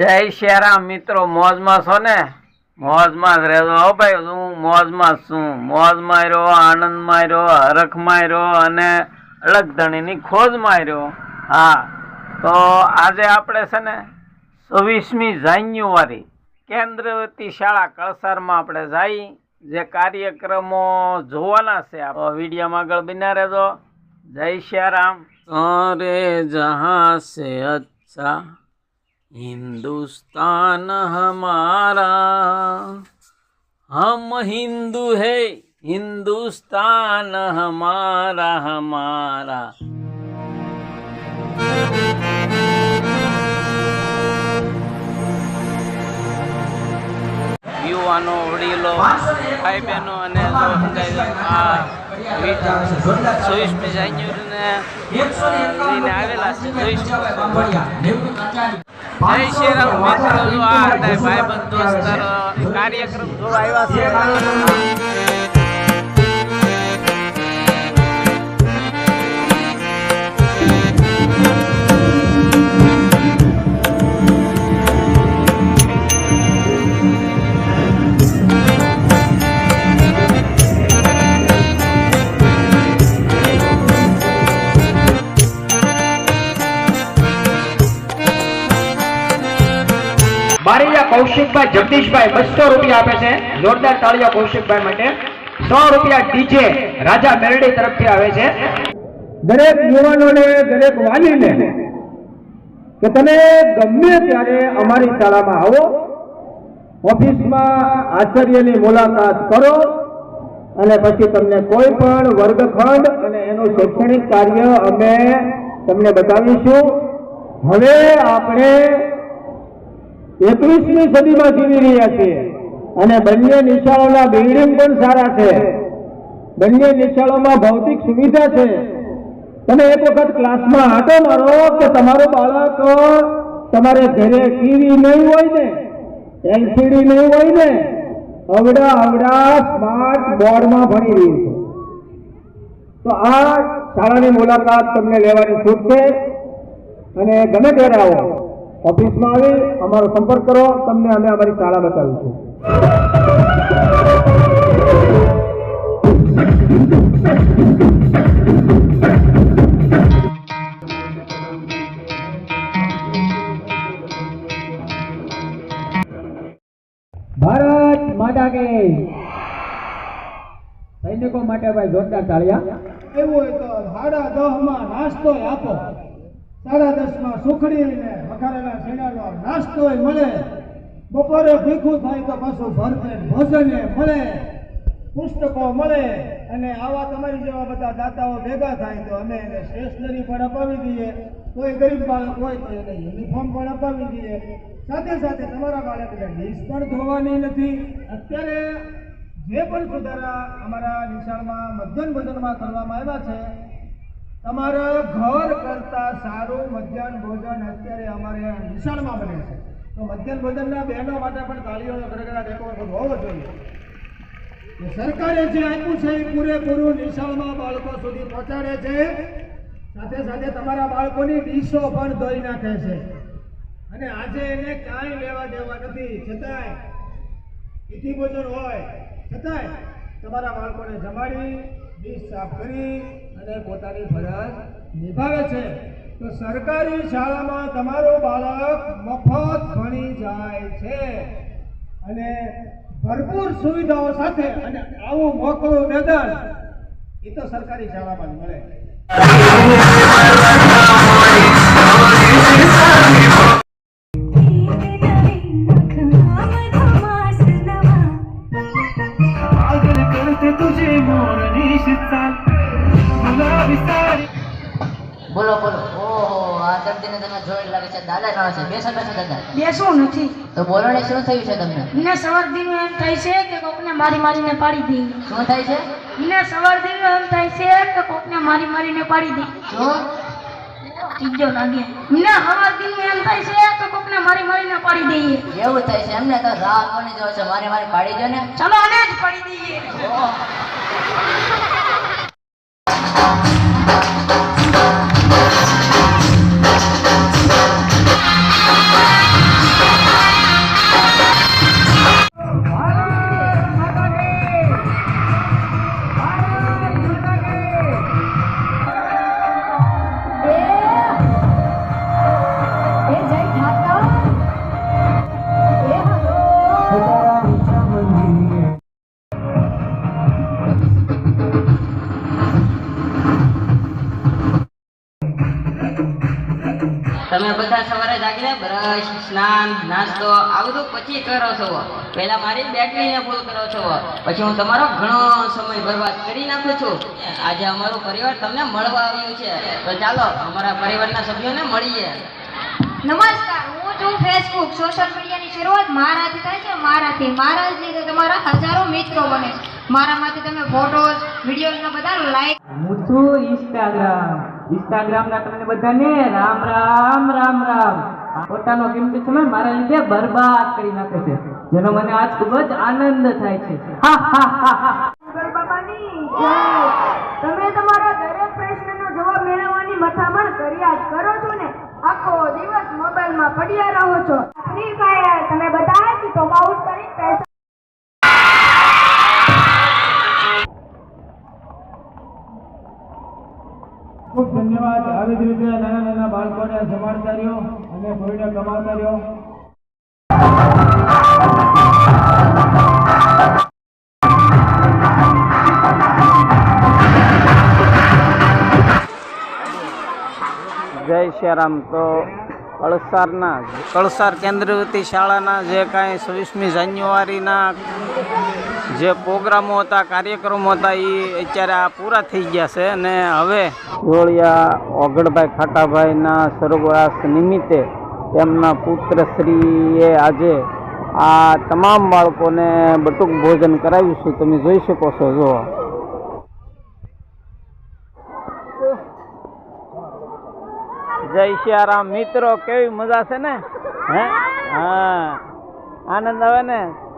જય શ્યારામ મિત્રો, મોજમાં છો ને? મોજમાં જ રહેજો. હો ભાઈ હું મોજમાં છું. મોજમાં રહ્યો, આનંદમાં રહ્યો, હરખમાં રહ્યો અને અલગ ધણીની ખોજમાં રહ્યો. હા, તો આજે આપણે છે ને છવ્વીસમી જાન્યુઆરી કેન્દ્રવતી શાળા કળસારમાં આપણે જઈ જે કાર્યક્રમો જોવાના છે. આ વિડીયોમાં આગળ બિના રહેજો. જય શ્યારામ. અરે જહાં સે અચ્છા हिंदुस्तान हमारा हम हिंदू है हिंदुस्तान हमारा हमारा યુવાનો વડીલો ભાઈ બહેનો અને જો સમજાય આ ચોવીસમી જાન્યુઆરીને લઈને આવેલા છે ચોવીસમી જય શ્રી રામ મિત્રો જો આ હતા ભાઈબંધ દોસ્તર કાર્યક્રમ જોવા આવ્યા છે. કૌશિકભાઈ, જગદીશભાઈ બસો રૂપિયા આપે છે. જોરદાર તાળીઓ કૌશિકભાઈ માટે. સો રૂપિયા ડીજે રાજા મેરડી તરફથી આવે છે. દરેક યુવાનોને, દરેક વાલીને કે તમે ગમે ત્યારે અમારી શાળામાં આવો, ઓફિસમાં આચાર્યની મુલાકાત કરો અને પછી તમને કોઈ પણ વર્ગખંડ અને એનું શૈક્ષણિક કાર્ય અમે તમને બતાવીશું. હવે આપણે એકવીસમી સદીમાં જીવી રહ્યા છીએ. અને બંને નિશાળોના બિલ્ડિંગ પણ સારા છે. બંને નિશાળોમાં ભૌતિક સુવિધા છે. તમે એક વખત ક્લાસમાં આટો મારો કે તમારું બાળક તમારે ઘરે ટીવી નહીં હોય ને, એલસીડી નહીં હોય ને, અવડા અવડા સ્માર્ટ બોર્ડમાં ભણી રહ્યું છે. તો આ શાળાની મુલાકાત તમને લેવાની છૂટ છે. અને ગમે ત્યારે આવો. ઓફિસમાં આવી અમારો સંપર્ક કરો તમને અમે અમારી શાળા બતાવીશું. ભારત માતા કે સૈનિકો માટે ભાઈ જોરદાર તાળિયા એવું હોય તો સાડા દહમાં નાસ્તો આપો. સાડા દસમાં સુખડી ને વઘારેલા શેણાનો નાસ્તો મળે. બપોરે ભીખું થાય તો પાછું ભરતે ભોજન મળે. પુસ્તકો મળે અને આવા તમારી જેવા બધા દાતાઓ ભેગા થાય તો અમે એને સ્ટેશનરી પણ અપાવી દઈએ. કોઈ ગરીબ બાળક હોય તો એને યુનિફોર્મ પણ અપાવી દઈએ. સાથે સાથે તમારા બાળકને ડીશ પણ ધોવાની નથી. અત્યારે જે પણ સુધારા અમારા નિશાળમાં મધ્યાહન ભોજનમાં કરવામાં આવ્યા છે તમારા ઘર કરતા સારું મધ્યાહન ભોજન અત્યારે અમારે નિશાળમાં બને છે. તો મધ્યાહન ભોજનના બહેનો માટે પણ તાળીઓનો ગડગડાટ રેકોર્ડ હોવો જોઈએ. સરકારે જે આપ્યું છે એ પૂરેપૂરું નિશાળમાં બાળકો સુધી પહોંચાડે છે. સાથે સાથે તમારા બાળકોની ડીશો પણ ધોઈ નાખે છે. અને આજે એને કાંઈ લેવા દેવા નથી. છતાંય તિથિ ભોજન હોય. છતાંય તમારા બાળકોને જમાડી, ડીશ સાફ કરી અને પોતાની ફરજ નિભાવે છે. તો સરકારી શાળામાં તમારો બાળક મફત ભણી જાય છે. અને ભરપૂર સુવિધાઓ સાથે અને આવું મોકળું મેદાન એ તો સરકારી શાળામાં જ મળે. બોલો બોલો. ઓહો આ દર્દીને તમે જોઈ લાગે છે દાદા કાળા છે. બેસો બેસો દાદા. બેસવું નથી. તો બોલો ને શું થયું છે તમને? મને સવારથી એમ થાય છે કે કોકને મારી મારીને પાડી દી. શું થાય છે? મને સવારથી એમ થાય છે કે કોકને મારી મારીને પાડી દી. શું? ત્રીજો લાગે. મને સવારથી એમ થાય છે તો કોકને મારી મારીને પાડી દઈએ એવું થાય છે એમને તો રાહ કોની જો છે? મારી મારી પાડી દો ને. ચાલો અને જ પાડી દઈએ. સવારે જાગીને બ્રશ સ્નાન નાસ્તો આ બધું પછી કરો છો. પહેલા મારી બેટરીને ફૂલ કરો છો. પછી હું તમારો ઘણો સમય બરબાદ કરી નાખું છું. આજે અમારું પરિવાર તમને મળવા આવ્યું છે. તો ચાલો અમારા પરિવારના સભ્યોને મળીએ. નમસ્કાર હું છું ફેસબુક સોશિયલ મીડિયાની શરૂઆત મારાથી થાય છે મારાથી. મારા જ લીધે તમારા હજારો મિત્રો બને છે. મારામાંથી તમે ફોટોઝ વિડીયોઝના બધા લાઈક હું છું ઇન્સ્ટાગ્રામ ઇન્સ્ટાગ્રામના તમને બધાને રામ રામ રામ રામ. પોતાનો કિંમતી સમય મારા લીધે બરબાદ કરી નાખે છે. જેનો મને આજ ખૂબ જ આનંદ થાય છે. તમે તમારા દરેક પ્રશ્નનો જવાબ મેળવવાની મથામણ કર્યા જ કરો છો ને? આખો દિવસ મોબાઈલમાં પડ્યા રહો છો. ફ્રી ફાયર તમે બધા જ ટોપ આઉટ ખૂબ ધન્યવાદ. આવી જ રીતે નાના નાના બાળકોને સંભાળતા રહ્યો અને કોઈને કમાતા રહ્યો. જય શ્યારામ. તો કળસારના, કળસાર કેન્દ્રવતી શાળાના જે કાંઈ છવ્વીસમી જાન્યુઆરીના જે પ્રોગ્રામો હતા, કાર્યક્રમો હતા એ અત્યારે આ પૂરા થઈ ગયા છે. અને હવે જોડિયા ઓગણભાઈ ખાટાભાઈના સર્વરાશ નિમિત્તે તેમના પુત્રશ્રીએ આજે આ તમામ બાળકોને બટુક ભોજન કરાવીશું તમે જોઈ શકો છો, જો. જય સિયારામ. મિત્રો, કેવી મજા છે ને? હે? હા. આનંદ આવે ને?